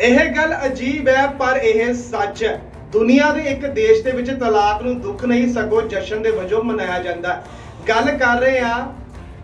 ਇਹ ਗੱਲ ਅਜੀਬ ਹੈ, ਪਰ ਇਹ ਸੱਚ ਹੈ। ਦੁਨੀਆ ਦੇ ਇੱਕ ਦੇਸ਼ ਦੇ ਵਿੱਚ ਤਲਾਕ ਨੂੰ ਦੁੱਖ ਨਹੀਂ, ਸਗੋਂ ਜਸ਼ਨ ਦੇ ਵਜੋਂ ਮਨਾਇਆ ਜਾਂਦਾ ਗੱਲ ਕਰ ਰਹੇ ਹਾਂ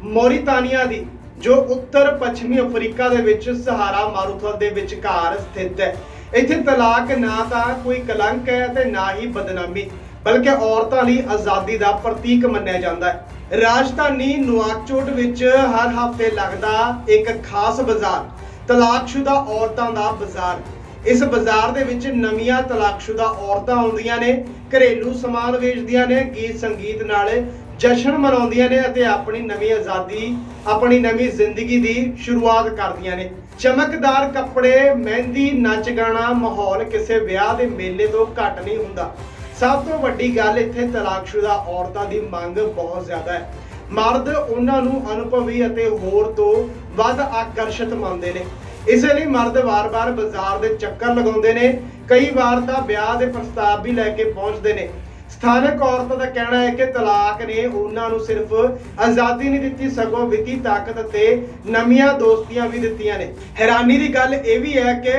ਮੌਰੀਤਾਨੀਆ ਦੀ, ਜੋ ਉੱਤਰ ਪੱਛਮੀ ਅਫਰੀਕਾ ਦੇ ਵਿੱਚ ਸਹਾਰਾ ਮਾਰੂਥਲ ਦੇ ਵਿਚਕਾਰ ਸਥਿਤ ਹੈ। ਇੱਥੇ ਤਲਾਕ ਨਾ ਤਾਂ ਕੋਈ ਕਲੰਕ ਹੈ ਤੇ ਨਾ ਹੀ ਬਦਨਾਮੀ, ਬਲਕਿ ਔਰਤਾਂ ਲਈ ਆਜ਼ਾਦੀ ਦਾ ਪ੍ਰਤੀਕ ਮੰਨਿਆ ਜਾਂਦਾ ਹੈ। ਰਾਜਧਾਨੀ ਨੁਆਕਚੋਟ ਵਿੱਚ ਹਰ ਹਫ਼ਤੇ ਲੱਗਦਾ ਇੱਕ ਖਾਸ ਬਾਜ਼ਾਰ ਤਲਾਕਸ਼ੁਦਾ ਔਰਤਾਂ ਦਾ ਬਾਜ਼ਾਰ। ਇਸ ਬਾਜ਼ਾਰ ਦੇ ਵਿੱਚ ਨਵੀਆਂ ਤਲਾਕਸ਼ੁਦਾ ਔਰਤਾਂ ਆਉਂਦੀਆਂ ਨੇ, ਘਰੇਲੂ ਸਮਾਨ ਵੇਚਦੀਆਂ ਨੇ, ਗੀਤ ਸੰਗੀਤ ਨਾਲ ਜਸ਼ਨ ਮਨਾਉਂਦੀਆਂ ਨੇ ਅਤੇ ਆਪਣੀ ਨਵੀਂ ਆਜ਼ਾਦੀ, ਆਪਣੀ ਨਵੀਂ ਜ਼ਿੰਦਗੀ ਦੀ ਸ਼ੁਰੂਆਤ ਕਰਦੀਆਂ ਨੇ। ਚਮਕਦਾਰ ਕੱਪੜੇ, ਮਹਿੰਦੀ, ਨੱਚ ਗਾਣਾ, ਮਾਹੌਲ ਕਿਸੇ ਵਿਆਹ ਦੇ ਮੇਲੇ ਤੋਂ ਘੱਟ ਨਹੀਂ ਹੁੰਦਾ। ਸਭ ਤੋਂ ਵੱਡੀ ਗੱਲ ਇੱਥੇ ਤਲਾਕਸ਼ੁਦਾ ਔਰਤਾਂ ਦੀ ਮੰਗ ਬਹੁਤ ਜ਼ਿਆਦਾ ਹੈ। ਮਰਦ ਉਹਨਾਂ ਨੂੰ ਅਨੁਭਵੀ ਅਤੇ ਹੋਰ ਤੋਂ ਵੱਧ ਆਕਰਸ਼ਿਤ ਮੰਨਦੇ ਨੇ। ਇਸੇ ਲਈ ਮਰਦ ਵਾਰ-ਵਾਰ ਬਾਜ਼ਾਰ ਦੇ ਚੱਕਰ ਲਗਾਉਂਦੇ ਨੇ। ਕਈ ਵਾਰ ਤਾਂ ਵਿਆਹ ਦੇ ਪ੍ਰਸਤਾਵ ਵੀ ਲੈ ਕੇ ਪਹੁੰਚਦੇ ਨੇ। ਸਥਾਨਕ ਔਰਤਾਂ ਦਾ ਕਹਿਣਾ ਹੈ ਕਿ ਤਲਾਕ ਨੇ ਉਹਨਾਂ ਨੂੰ ਸਿਰਫ ਆਜ਼ਾਦੀ ਨਹੀਂ ਦਿੱਤੀ, ਸਗੋਂ ਵਿੱਤੀ ਤਾਕਤ ਅਤੇ ਨਵੀਆਂ ਦੋਸਤੀਆਂ ਵੀ ਦਿੱਤੀਆਂ ਨੇ। ਹੈਰਾਨੀ ਦੀ ਗੱਲ ਇਹ ਵੀ ਹੈ ਕਿ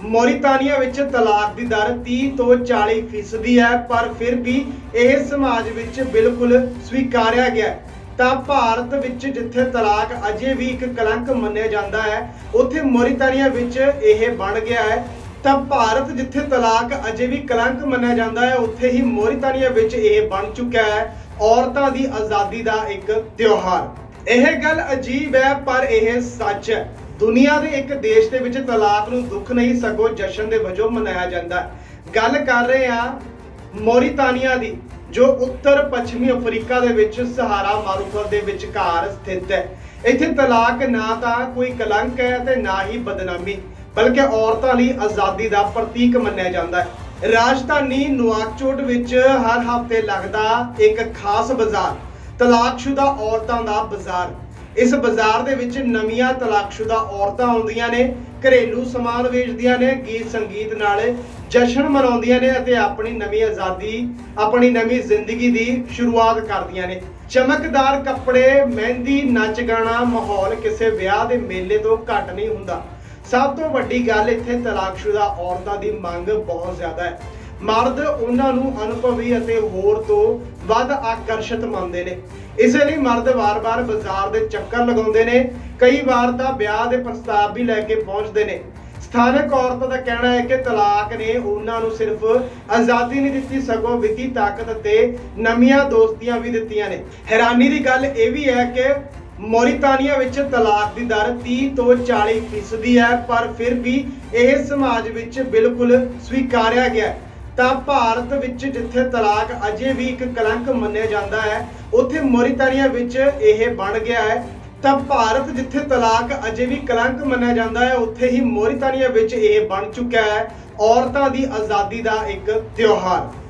ਮੌਰੀਤਾਨੀਆ ਵਿੱਚ ਤਲਾਕ ਦੀ ਦਰ 30 ਤੋਂ 40 ਫੀਸਦੀ ਹੈ, ਪਰ ਫਿਰ ਵੀ ਇਹ ਸਮਾਜ ਵਿੱਚ ਬਿਲਕੁਲ ਸਵੀਕਾਰਿਆ ਗਿਆ ਤਾਂ ਭਾਰਤ ਵਿੱਚ ਜਿੱਥੇ ਤਲਾਕ ਅਜੇ ਵੀ ਇੱਕ ਕਲੰਕ ਮੰਨਿਆ ਜਾਂਦਾ ਹੈ, ਉੱਥੇ ਮੌਰੀਤਾਨੀਆ ਵਿੱਚ ਇਹ ਬਣ ਗਿਆ ਹੈ। ਤਾਂ ਭਾਰਤ ਜਿੱਥੇ ਤਲਾਕ ਅਜੇ ਵੀ ਕਲੰਕ ਮੰਨਿਆ ਜਾਂਦਾ ਹੈ, ਉੱਥੇ ਹੀ ਮੌਰੀਤਾਨੀਆ ਵਿੱਚ ਇਹ ਬਣ ਚੁੱਕਿਆ ਹੈ। ਔਰਤਾਂ ਦੀ ਆਜ਼ਾਦੀ ਦਾ ਇੱਕ ਤਿਉਹਾਰ। ਇਹ ਗੱਲ ਅਜੀਬ ਹੈ, ਪਰ ਇਹ ਸੱਚ ਹੈ। ਦੁਨੀਆ ਦੇ ਇੱਕ ਦੇਸ਼ ਦੇ ਵਿੱਚ ਤਲਾਕ ਨੂੰ ਦੁੱਖ ਨਹੀਂ, ਸਗੋਂ ਜਸ਼ਨ ਦੇ ਵਜੋਂ ਮਨਾਇਆ ਜਾਂਦਾ ਹੈ। ਗੱਲ ਕਰ ਰਹੇ ਹਾਂ ਮੌਰੀਤਾਨੀਆ ਦੀ, ਜੋ ਉੱਤਰ ਪੱਛਮੀ ਅਫਰੀਕਾ ਦੇ ਵਿੱਚ ਸਹਾਰਾ ਮਾਰੂਥਲ ਦੇ ਵਿਚਕਾਰ ਸਥਿਤ ਹੈ। ਇੱਥੇ ਤਲਾਕ ਨਾ ਤਾਂ ਕੋਈ ਕਲੰਕ ਹੈ ਤੇ ਨਾ ਹੀ ਬਦਨਾਮੀ, ਬਲਕਿ ਔਰਤਾਂ ਲਈ ਆਜ਼ਾਦੀ ਦਾ ਪ੍ਰਤੀਕ ਮੰਨਿਆ ਜਾਂਦਾ ਹੈ। ਰਾਜਧਾਨੀ ਨੁਆਕਚੋਟ ਵਿੱਚ ਹਰ ਹਫ਼ਤੇ ਲੱਗਦਾ ਇੱਕ ਖਾਸ ਬਾਜ਼ਾਰ, ਤਲਾਕਸ਼ੁਦਾ ਔਰਤਾਂ ਦਾ ਬਾਜ਼ਾਰ। ਇਸ ਬਾਜ਼ਾਰ ਦੇ ਵਿੱਚ ਨਵੀਆਂ ਤਲਾਕਸ਼ੁਦਾ ਔਰਤਾਂ ਆਉਂਦੀਆਂ ਨੇ, ਘਰੇਲੂ ਸਮਾਨ ਵੇਚਦੀਆਂ ਨੇ, ਗੀਤ ਸੰਗੀਤ ਨਾਲ ਜਸ਼ਨ ਮਨਾਉਂਦੀਆਂ ਨੇ ਅਤੇ ਆਪਣੀ ਨਵੀਂ ਆਜ਼ਾਦੀ, ਆਪਣੀ ਨਵੀਂ ਜ਼ਿੰਦਗੀ ਦੀ ਸ਼ੁਰੂਆਤ ਕਰਦੀਆਂ ਨੇ। ਚਮਕਦਾਰ ਕੱਪੜੇ, ਮਹਿੰਦੀ, ਨੱਚ ਗਾਣਾ, ਮਾਹੌਲ ਕਿਸੇ ਵਿਆਹ ਦੇ ਮੇਲੇ ਤੋਂ ਘੱਟ ਨਹੀਂ ਹੁੰਦਾ। ਸਭ ਤੋਂ ਵੱਡੀ ਗੱਲ ਇੱਥੇ ਤਲਾਕਸ਼ੁਦਾ ਔਰਤਾਂ ਦੀ ਮੰਗ ਬਹੁਤ ਜ਼ਿਆਦਾ ਹੈ। ਮਰਦ ਉਹਨਾਂ ਨੂੰ ਅਨੁਭਵੀ ਅਤੇ ਹੋਰ ਤੋਂ ਵੱਧ ਆਕਰਸ਼ਿਤ ਮੰਨਦੇ ਨੇ। ਇਸੇ ਲਈ ਮਰਦ ਵਾਰ-ਵਾਰ ਬਾਜ਼ਾਰ ਦੇ ਚੱਕਰ ਲਗਾਉਂਦੇ ਨੇ। ਕਈ ਵਾਰ ਤਾਂ ਵਿਆਹ ਦੇ ਪ੍ਰਸਤਾਵ ਵੀ ਲੈ ਕੇ ਪਹੁੰਚਦੇ ਨੇ। ਸਥਾਨਕ ਔਰਤਾਂ ਦਾ ਕਹਿਣਾ ਹੈ ਕਿ ਤਲਾਕ ਨੇ ਉਹਨਾਂ ਨੂੰ ਸਿਰਫ ਆਜ਼ਾਦੀ ਨਹੀਂ ਦਿੱਤੀ, ਸਗੋਂ ਵਿੱਤੀ ਤਾਕਤ ਅਤੇ ਨਵੀਆਂ ਦੋਸਤੀਆਂ ਵੀ ਦਿੱਤੀਆਂ ਨੇ। ਹੈਰਾਨੀ ਦੀ ਗੱਲ ਇਹ ਵੀ ਹੈ ਕਿ ਮੌਰੀਤਾਨੀਆ ਵਿੱਚ ਤਲਾਕ ਦੀ ਦਰ 30 ਤੋਂ 40 ਫੀਸਦੀ ਹੈ, ਪਰ ਫਿਰ ਵੀ ਇਹ ਸਮਾਜ ਵਿੱਚ ਬਿਲਕੁਲ ਸਵੀਕਾਰਿਆ ਗਿਆ ਹੈ। ਤਾਂ ਭਾਰਤ ਵਿੱਚ ਜਿੱਥੇ ਤਲਾਕ ਅਜੇ ਵੀ ਇੱਕ ਕਲੰਕ ਮੰਨਿਆ ਜਾਂਦਾ ਹੈ, ਉੱਥੇ ਮੌਰੀਤਾਨੀਆ ਵਿੱਚ ਇਹ ਬਣ ਗਿਆ ਹੈ। ਤਾਂ ਭਾਰਤ ਜਿੱਥੇ ਤਲਾਕ ਅਜੇ ਵੀ ਕਲੰਕ ਮੰਨਿਆ ਜਾਂਦਾ ਹੈ, ਉੱਥੇ ਹੀ ਮੌਰੀਤਾਨੀਆ ਵਿੱਚ ਇਹ ਬਣ ਚੁੱਕਿਆ ਹੈ, ਔਰਤਾਂ ਦੀ ਆਜ਼ਾਦੀ ਦਾ ਇੱਕ ਤਿਉਹਾਰ।